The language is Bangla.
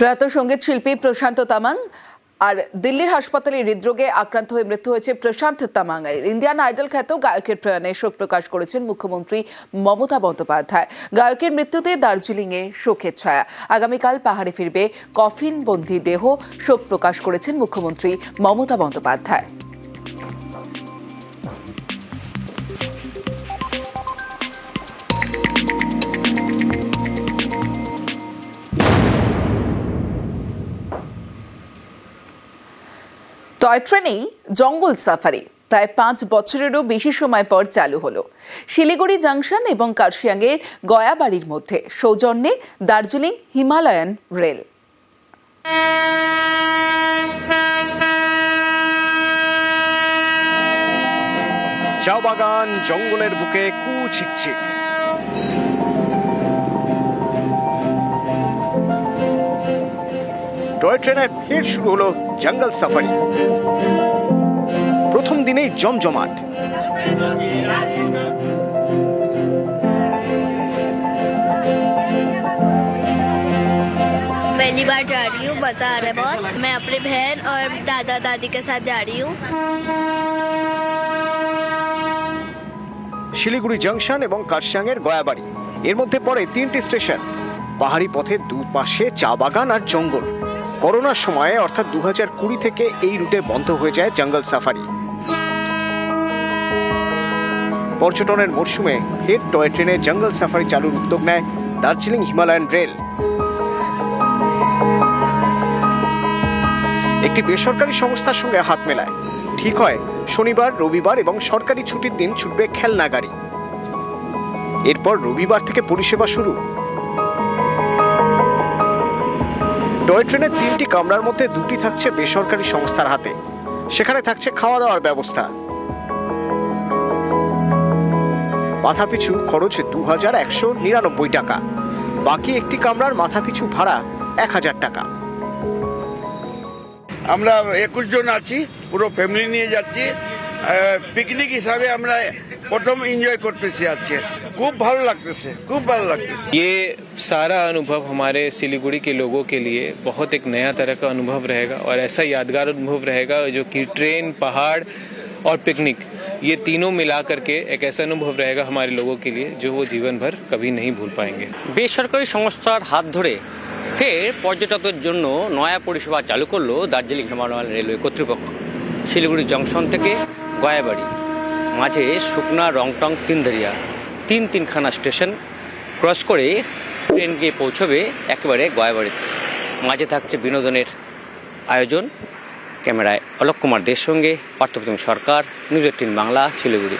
প্রয়াত সংগীত শিল্পী প্রশান্ত তামাং আর দিল্লির হাসপাতালে হৃদরোগে আক্রান্ত হয়ে মৃত্যু হয়েছে প্রশান্ত তামাংয়ের ইন্ডিয়ান আইডল খ্যাত গায়কের প্রয়াণে শোক প্রকাশ করেছেন মুখ্যমন্ত্রী মমতা বন্দ্যোপাধ্যায়। গায়কের মৃত্যুতে দার্জিলিংয়ে শোকের ছায়া। আগামীকাল পাহাড়ে ফিরবে কফিন বন্দি দেহ, শোক প্রকাশ করেছেন মুখ্যমন্ত্রী মমতা বন্দ্যোপাধ্যায়। টয় ট্রেনেই জঙ্গল সাফারি প্রায় পাঁচ বছরেরও বেশি সময় পর চালু হলো। শিলিগুড়ি জাংশন এবং কার্শিয়াংয়ের গয়াবাড়ির মধ্যে সৌজন্যে দার্জিলিং হিমালয়ান রেল। চা বাগান জঙ্গলের বুকে কু ছিকছিক। টয় ট্রেনে ফের শুরু হলো জঙ্গল সাফারি প্রথম দিনেই জমজমাট पहली बार जा रही हूँ मज़ा आ रहा है बहुत मैं अपनी बहन और दादा दादी के साथ जा रही हूँ শিলিগুড়ি জংশন এবং কারসাংয়ের গয়াবাড়ি এর মধ্যে পড়ে তিনটি স্টেশন পাহাড়ি পথের দুপাশে চা বাগান আর জঙ্গল করোনার সময়ে অর্থাৎ দু কুড়ি থেকে এই রুটে বন্ধ হয়ে যায় জঙ্গল সাফারি। পর্যটনের মরশুমে ফের টয় ট্রেনে জঙ্গল সাফারি চালুর উদ্যোগ নেয় দার্জিলিং হিমালয়ান রেল। একটি বেসরকারি সংস্থার সঙ্গে হাত মেলায়। ঠিক হয়, শনিবার, রবিবার এবং সরকারি ছুটির দিন ছুটবে খেলনা গাড়ি। এরপর রবিবার থেকে পরিষেবা শুরু। টয় ট্রেনের তিনটি কামরার মধ্যে দুটি থাকছে বেসরকারি সংস্থার হাতে। সেখানে থাকছে খাওয়া দাওয়ার ব্যবস্থা। মাথাপিছু খরচ দু হাজার একশো নিরানব্বই টাকা। বাকি একটি কামরার মাথাপিছু ভাড়া এক হাজার টাকা। আমরা একুশ জন আছি, পুরো ফ্যামিলি নিয়ে যাচ্ছি। পিকনিক হিসাবে আমরা প্রথম এনজয় করতেছি আজকে। খুব ভালো লাগতেছে খুব ভালো লাগতেছে ये सारा अनुभव हमारे सिलीगुड़ी के लोगों के लिए बहुत एक नया तरह का अनुभव रहेगा और ऐसा यादगार अनुभव रहेगा जो कि ट्रेन पहाड़ और पिकनिक ये तीनों मिला करके एक ऐसा अनुभव रहेगा हमारे लोगों के लिए जो वो जीवन भर कभी नहीं भूल पाएंगे বেসরকারি সংস্থার হাত ধরে ফের পর্যটকদের জন্য নয়া পরিষেবা চালু করলো দার্জিলিং হিমালয়ান রেলওয়ে কর্তৃপক্ষ শিলিগুড়ি জংশন থেকে গয়াবাড়ি মাঝে শুকনা রংটং তিনধারিয়া তিন তিনখানা স্টেশন ক্রস করে ট্রেন গিয়ে পৌঁছবে একেবারে গয়াবাড়িতে। মাঝে থাকছে বিনোদনের আয়োজন। ক্যামেরায় অলোক কুমার দের সঙ্গে পার্থপ্রতিম সরকার, নিউজ এইটিন বাংলা, শিলিগুড়ি।